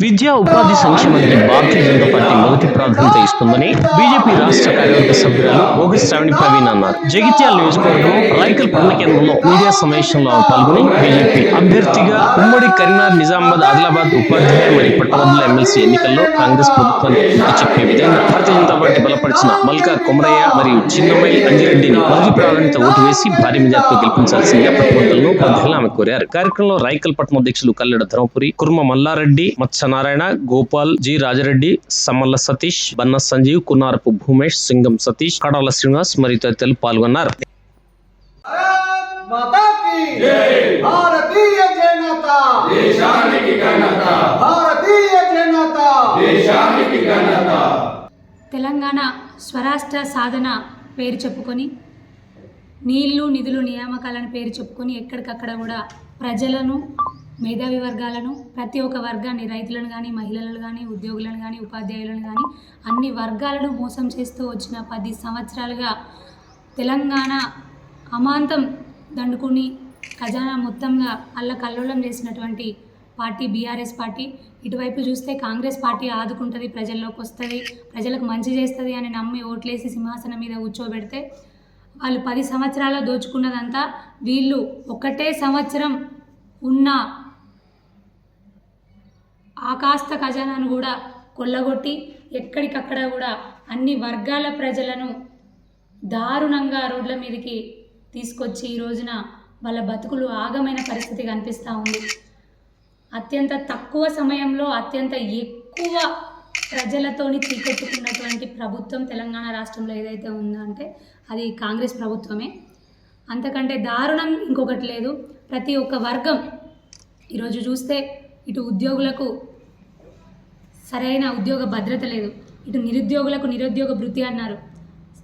విద్యా ఉపాధి సంక్షేమానికి భారతీయ జనతా పార్టీ మొదటి ప్రాధాన్యత ఇస్తుందని బీజేపీ రాష్ట్ర కార్యవర్గ సభ్యురాలు భోగి శ్రావణి ప్రవీణ్ అన్నారు. జగిత్యాల నియోజకవర్గం రాయకల్ పట్టణ కేంద్రంలో మీడియా సమావేశంలో పాల్గొని బీజేపీ అభ్యర్థిగా ఉమ్మడి కరీంనగర్ నిజామాబాద్ ఆదిలాబాద్ ఉపాధ్యాయ మరియు పట్టభద్రుల ఎమ్మెల్సీ ఎన్నికల్లో కాంగ్రెస్ ప్రభుత్వాన్ని చెప్పే విధంగా భారతీయ జనతా పార్టీ బలపరిచిన మల్కా కొమరయ్య మరియు చిన్నమై అంజిరెడ్డిని మొదటి ప్రాధాన్యత ఓటు వేసి భారీ మెజార్టీతో గెలిపించాల్సిందిగా పట్టభద్రులను ఉపాధ్యాయులు ఆమె కోరారు. కార్యక్రమంలో రాయకల్ పట్టణ అధ్యక్షులు కల్లెడ ధర్మపురి కుర్మ మల్లారెడ్డి మత్స్యనారాయణ గోపాల్ జి. రాజరెడ్డి సమ్మల్ల సతీష్ బన్న సంజీవ్ కున్నారపు భూమేష్ సింగం సతీష్ కడాల శ్రీనివాస్ మరియు తదితరులు పాల్గొన్నారు. తెలంగాణ స్వరాష్ట్ర సాధన పేరు చెప్పుకొని నీళ్ళు నిధులు నియామకాలను పేరు చెప్పుకొని ఎక్కడికక్కడ కూడా ప్రజలను మేధావి వర్గాలను ప్రతి ఒక్క వర్గాన్ని రైతులను కానీ మహిళలను కానీ ఉద్యోగులను కానీ ఉపాధ్యాయులను కానీ అన్ని వర్గాలను మోసం చేస్తూ వచ్చిన పది సంవత్సరాలుగా తెలంగాణ అమాంతం దండుకుని ఖజానా మొత్తంగా అల్ల కల్లోలం చేసినటువంటి పార్టీ బీఆర్ఎస్ పార్టీ. ఇటువైపు చూస్తే కాంగ్రెస్ పార్టీ ఆదుకుంటుంది ప్రజల్లోకి వస్తుంది ప్రజలకు మంచి చేస్తుంది అని నమ్మి ఓట్లేసి సింహాసనం మీద కూర్చోబెడితే వాళ్ళు పది సంవత్సరాలు దోచుకున్నదంతా వీళ్ళు ఒకటే సంవత్సరం ఉన్న ఆకాస్త ఖజానాను కూడా కొల్లగొట్టి ఎక్కడికక్కడ కూడా అన్ని వర్గాల ప్రజలను దారుణంగా రోడ్ల మీదకి తీసుకొచ్చి ఈ రోజున వాళ్ళ బతుకులు ఆగమైన పరిస్థితి కనిపిస్తూ ఉంది. అత్యంత తక్కువ సమయంలో అత్యంత ఎక్కువ ప్రజలతోని చీకొట్టుకున్నటువంటి ప్రభుత్వం తెలంగాణ రాష్ట్రంలో ఏదైతే ఉందో అంటే అది కాంగ్రెస్ ప్రభుత్వమే. అంతకంటే దారుణం ఇంకొకటి లేదు. ప్రతి ఒక్క వర్గం ఈరోజు చూస్తే ఇటు ఉద్యోగులకు సరైన ఉద్యోగ భద్రత లేదు. ఇటు నిరుద్యోగులకు నిరుద్యోగ భృతి అన్నారు.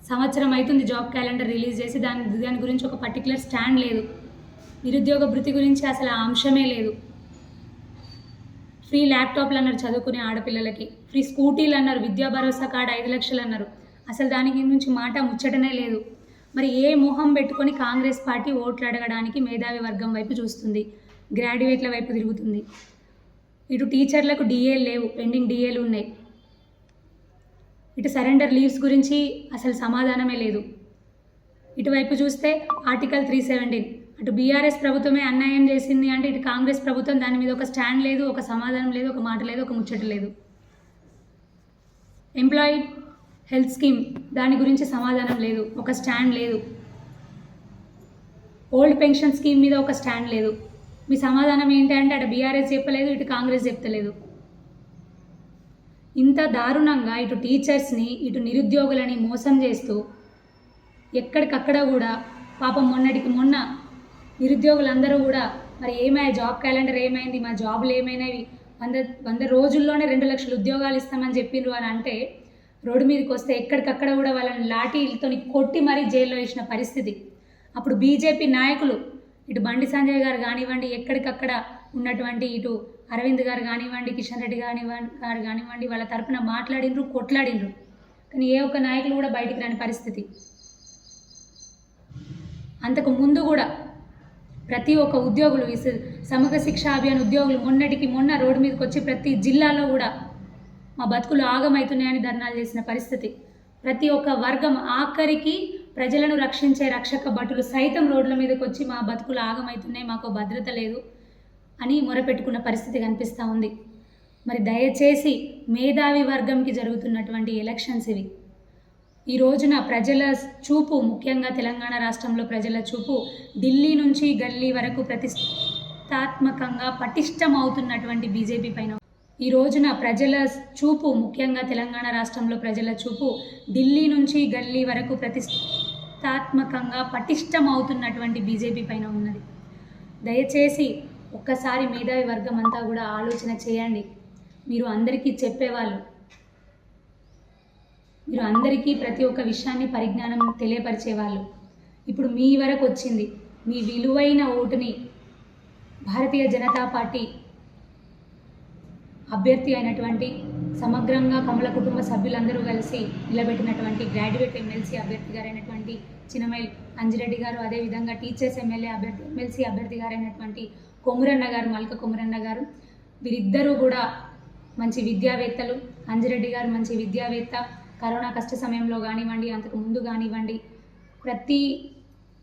సంవత్సరం అవుతుంది జాబ్ క్యాలెండర్ రిలీజ్ చేసి దాని దాని గురించి ఒక పర్టికులర్ స్టాండ్ లేదు. నిరుద్యోగ భృతి గురించి అసలు ఆ అంశమే లేదు. ఫ్రీ ల్యాప్టాప్లు అన్నారు చదువుకునే ఆడపిల్లలకి. ఫ్రీ స్కూటీలు అన్నారు విద్యా భరోసా కార్డు ఐదు లక్షలు అన్నారు. అసలు దానికి నుంచి మాట ముచ్చటనే లేదు. మరి ఏ మొహం పెట్టుకొని కాంగ్రెస్ పార్టీ ఓట్లు అడగడానికి మేధావి వర్గం వైపు చూస్తుంది? గ్రాడ్యుయేట్ల వైపు తిరుగుతుంది. ఇటు టీచర్లకు డిఏలు లేవు పెండింగ్ డిఏలు ఉన్నాయి. ఇటు సరెండర్ లీవ్స్ గురించి అసలు సమాధానమే లేదు. ఇటువైపు చూస్తే ఆర్టికల్ త్రీ సెవెంటీన్ అటు బీఆర్ఎస్ ప్రభుత్వమే అన్యాయం చేసింది అంటే ఇటు కాంగ్రెస్ ప్రభుత్వం దాని మీద ఒక స్టాండ్ లేదు ఒక సమాధానం లేదు ఒక మాట లేదు ఒక ముచ్చట లేదు. ఎంప్లాయీ హెల్త్ స్కీమ్ దాని గురించి సమాధానం లేదు ఒక స్టాండ్ లేదు. ఓల్డ్ పెన్షన్ స్కీమ్ మీద ఒక స్టాండ్ లేదు. మీ సమాధానం ఏంటంటే అటు బీఆర్ఎస్ చెప్పలేదు ఇటు కాంగ్రెస్ చెప్తలేదు. ఇంత దారుణంగా ఇటు టీచర్స్ని ఇటు నిరుద్యోగులని మోసం చేస్తూ ఎక్కడికక్కడ కూడా పాపం మొన్నటికి మొన్న నిరుద్యోగులందరూ కూడా మరి ఏమైనా జాబ్ క్యాలెండర్ ఏమైంది మా జాబులు ఏమైనవి వంద వంద రోజుల్లోనే రెండు లక్షల ఉద్యోగాలు ఇస్తామని చెప్పిండ్రు అని అంటే రోడ్డు మీదకి వస్తే ఎక్కడికక్కడ కూడా వాళ్ళని లాఠీలతో కొట్టి మరీ జైల్లో వేసిన పరిస్థితి. అప్పుడు బీజేపీ నాయకులు ఇటు బండి సంజయ్ గారు కానివ్వండి ఎక్కడికక్కడ ఉన్నటువంటి ఇటు అరవింద్ గారు కానివ్వండి కిషన్ రెడ్డి కానివ్వండి గారు కానివ్వండి వాళ్ళ తరపున మాట్లాడిండ్రు కొట్లాడిండ్రు కానీ ఏ ఒక్క నాయకులు కూడా బయటికి రాని పరిస్థితి. అంతకు ముందు కూడా ప్రతి ఒక్క ఉద్యోగులు సమగ్ర శిక్ష అభియాన్ ఉద్యోగులు మొన్నటికి మొన్న రోడ్డు మీదకి వచ్చి ప్రతి జిల్లాలో కూడా మా బతుకులు ఆగమవుతున్నాయని ధర్నాలు చేసిన పరిస్థితి. ప్రతి ఒక్క వర్గం ఆఖరికి ప్రజలను రక్షించే రక్షక భటులు సైతం రోడ్ల మీదకి వచ్చి మా బతుకులు ఆగమవుతున్నాయి మాకు భద్రత లేదు అని మొరపెట్టుకున్న పరిస్థితి కనిపిస్తూ ఉంది. మరి దయచేసి మేధావి వర్గంకి జరుగుతున్నటువంటి ఎలక్షన్స్ ఇవి. ఈ రోజున ప్రజల చూపు ముఖ్యంగా తెలంగాణ రాష్ట్రంలో ప్రజల చూపు ఢిల్లీ నుంచి గల్లీ వరకు ప్రతిష్టాత్మకంగా పటిష్టం అవుతున్నటువంటి బీజేపీ పైన. ఈ రోజున ప్రజల చూపు ముఖ్యంగా తెలంగాణ రాష్ట్రంలో ప్రజల చూపు ఢిల్లీ నుంచి గల్లీ వరకు ప్రతిష్ట పటిష్టం అవుతున్నటువంటి బీజేపీ పైన ఉన్నది. దయచేసి ఒక్కసారి మేధావి వర్గం అంతా కూడా ఆలోచన చేయండి. మీరు అందరికీ చెప్పేవాళ్ళు. మీరు అందరికీ ప్రతి ఒక్క విషయాన్ని పరిజ్ఞానం తెలియపరిచేవాళ్ళు. ఇప్పుడు మీ వరకు వచ్చింది. మీ విలువైన ఓటుని భారతీయ జనతా పార్టీ అభ్యర్థి అయినటువంటి సమగ్రంగా కమల కుటుంబ సభ్యులందరూ కలిసి నిలబెట్టినటువంటి గ్రాడ్యుయేట్ ఎమ్మెల్సీ అభ్యర్థి గారైనటువంటి చినమైల్ అంజిరెడ్డి గారు అదేవిధంగా టీచర్స్ ఎమ్మెల్యే అభ్యర్థి ఎమ్మెల్సీ అభ్యర్థి గారైనటువంటి కొమురన్న గారు మల్క కొమురన్న గారు. వీరిద్దరూ కూడా మంచి విద్యావేత్తలు. అంజిరెడ్డి గారు మంచి విద్యావేత్త. కరోనా కష్ట సమయంలో కానివ్వండి అంతకు ముందు కానివ్వండి ప్రతి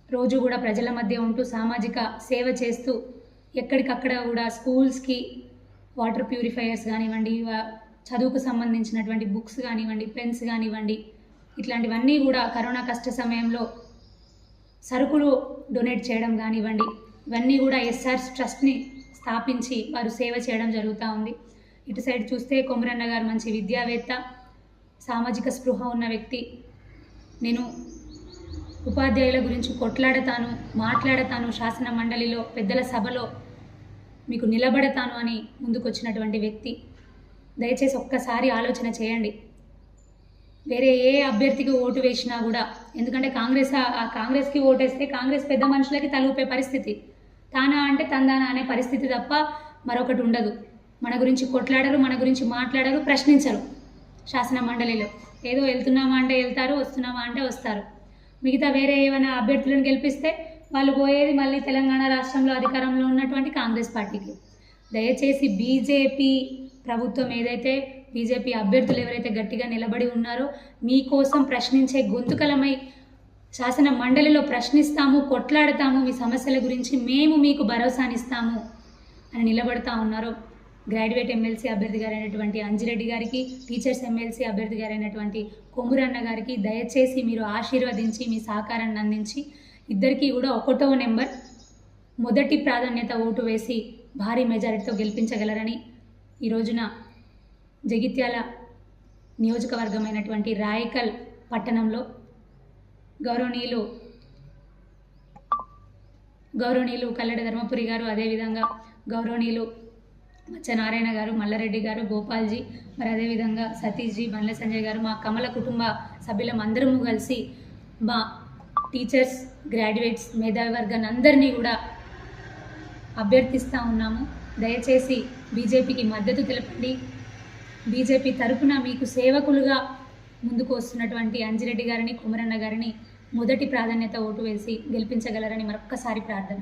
రోజు కూడా ప్రజల మధ్య ఉంటూ సామాజిక సేవ చేస్తూ ఎక్కడికక్కడ కూడా స్కూల్స్కి వాటర్ ప్యూరిఫైయర్స్ కానివ్వండి చదువుకు సంబంధించినటువంటి బుక్స్ కానివ్వండి పెన్స్ కానివ్వండి ఇట్లాంటివన్నీ కూడా కరోనా కష్ట సమయంలో సరుకులు డొనేట్ చేయడం కానివ్వండి ఇవన్నీ కూడా ఎస్ఆర్ ట్రస్ట్ని స్థాపించి వారు సేవ చేయడం జరుగుతూ ఉంది. ఇటు సైడ్ చూస్తే కొమరన్న గారు మంచి విద్యావేత్త సామాజిక స్పృహ ఉన్న వ్యక్తి. నేను ఉపాధ్యాయుల గురించి కొట్లాడతాను మాట్లాడతాను శాసన మండలిలో పెద్దల సభలో మీకు నిలబడతాను అని ముందుకొచ్చినటువంటి వ్యక్తి. దయచేసి ఒక్కసారి ఆలోచన చేయండి. వేరే ఏ అభ్యర్థికి ఓటు వేసినా కూడా ఎందుకంటే కాంగ్రెస్ ఆ- కాంగ్రెస్కి ఓటేస్తే కాంగ్రెస్ పెద్ద మనుషులకి తలూపే పరిస్థితి. తానా అంటే తందానా అనే పరిస్థితి తప్ప మరొకటి ఉండదు. మన గురించి కొట్లాడరు మన గురించి మాట్లాడరు ప్రశ్నించరు శాసన మండలిలో. ఏదో వెళ్తున్నామా అంటే వెళ్తారు వస్తున్నామా అంటే వస్తారు. మిగతా వేరే ఏమైనా అభ్యర్థులను గెలిపిస్తే వాళ్ళు పోయేది మళ్ళీ తెలంగాణ రాష్ట్రంలో అధికారంలో ఉన్నటువంటి కాంగ్రెస్ పార్టీకి. దయచేసి బీజేపీ ప్రభుత్వం ఏదైతే బీజేపీ అభ్యర్థులు ఎవరైతే గట్టిగా నిలబడి ఉన్నారో మీకోసం ప్రశ్నించే గొంతుకలమై శాసన మండలిలో ప్రశ్నిస్తాము కొట్లాడతాము మీ సమస్యల గురించి మేము మీకు భరోసానిస్తాము అని నిలబడతా ఉన్నారు. గ్రాడ్యుయేట్ ఎమ్మెల్సీ అభ్యర్థి గారైనటువంటి అంజిరెడ్డి గారికి టీచర్స్ ఎమ్మెల్సీ అభ్యర్థి గారైనటువంటి కొమురన్న గారికి దయచేసి మీరు ఆశీర్వదించి మీ సహకారాన్ని అందించి ఇద్దరికీ కూడా ఒకటవ నెంబర్ మొదటి ప్రాధాన్యత ఓటు వేసి భారీ మెజారిటీతో గెలిపించగలరని ఈ రోజున జగిత్యాల నియోజకవర్గమైనటువంటి రాయకల్ పట్టణంలో గౌరవనీయులు గౌరవనీయులు కల్లడ ధర్మపురి గారు అదేవిధంగా గౌరవనీయులు మచ్చనారాయణ గారు మల్లారెడ్డి గారు గోపాల్జీ మరి అదేవిధంగా సతీష్జీ బండ్ల సంజయ్ గారు మా కమల కుటుంబ సభ్యులం అందరము కలిసి మా టీచర్స్ గ్రాడ్యుయేట్స్ మేధావి వర్గాన్ని అందరినీ కూడా అభ్యర్థిస్తూ ఉన్నాము. దయచేసి బీజేపీకి మద్దతు తెలపండి. బీజేపీ తరపున మీకు సేవకులుగా ముందుకు వస్తున్నటువంటి అంజిరెడ్డి గారిని కుమరన్న గారిని మొదటి ప్రాధాన్యత ఓటు వేసి గెలిపించగలరని మరొక్కసారి ప్రార్థన.